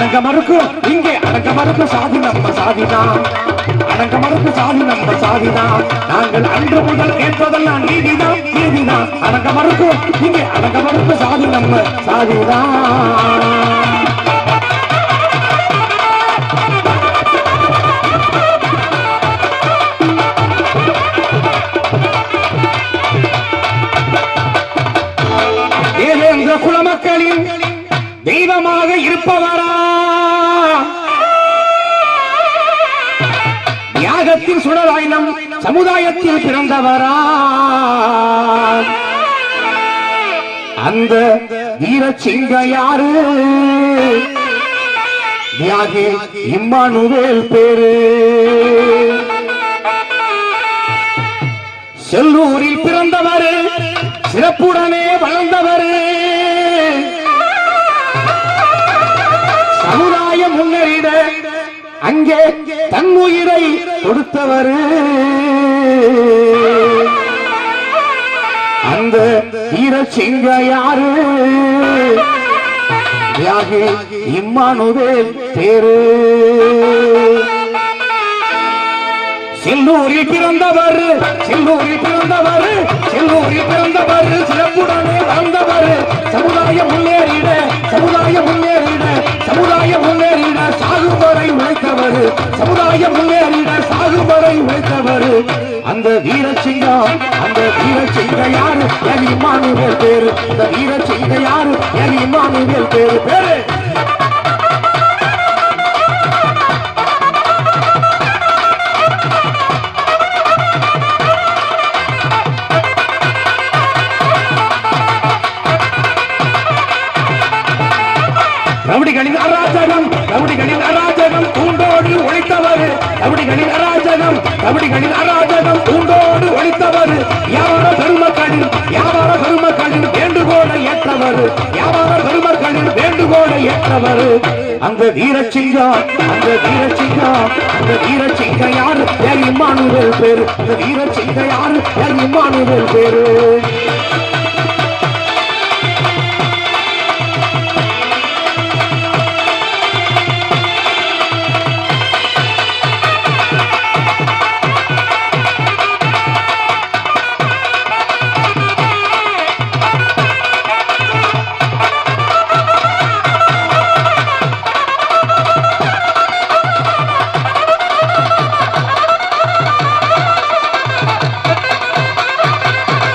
அடங்க மறுக்கும் இங்கே அடங்க மறுக்கும் சாதி நம்ம சாதிதான். அடங்க மறுக்கும் சாதி நம்ம சாதிதான். நாங்கள் அன்று முதல் கேட்பதெல்லாம் நீதிதான் நீதிதான். அடங்க மறுக்கும் இங்கே அடங்க மறுக்கும் சாதி நம்ம சாதிதான். தியாகத்தின் சுடராயினம் சமுதாயத்தில் பிறந்தவரா அந்த வீர சிங்க யாரு தியாகி இம்மானுவேல் பேரு. செல்லூரில் பிறந்தவர் சிறப்புடனே வளர்ந்தவர். சமுதாய முன்னேறிட அங்கே தன் உயிரை கொடுத்தவர். அந்த வீரசிங்க யாரு? தியாகி இம்மானுவேல் தேரு. செல்லூரில் பிறந்தவர் செல்லூரில் பிறந்தவர் செல்லூரில் பிறந்தவர் சிறப்புடனே வளர்ந்தவர். சமுதாய முன்னேறிட சமுதாய முன்னேறிட சமுதாய முன்னேறி சமுதாயம் சமுதாய முன்னேறிட சாகுவரை உழைத்தவர். அந்த வீரச்சிங்கா அந்த வீரசிங்க யாரு? என் இம்மானுவேல் பேரு. அந்த வீரசிங்க யாரு? என் இம்மானுவேல் பேரு. பேரு! ரவுடிகளின் அராஜகம் ரவுடிகளின் அராஜகம் தூண்டோடு ஒழித்தவர் ரவுடிகளின் அராஜகம் ரவுடிகளின் அராஜகம் தூண்டோடு ஒழித்தவர். வியாபார பெருமக்களின் வியாபார பெருமக்களின் வேண்டுகோளை ஏற்றவர். வியாபார பெருமக்களின் வேண்டுகோளை ஏற்றவர். அந்த வீரச்சிங்கா அந்த வீரச்சிங்கா அந்த வீரச்சிங்க யாரு? என் இம்மானுவேல் பேரு. அந்த வீரச்சிங்க யாரு? என் இம்மானுவேல் பேரு.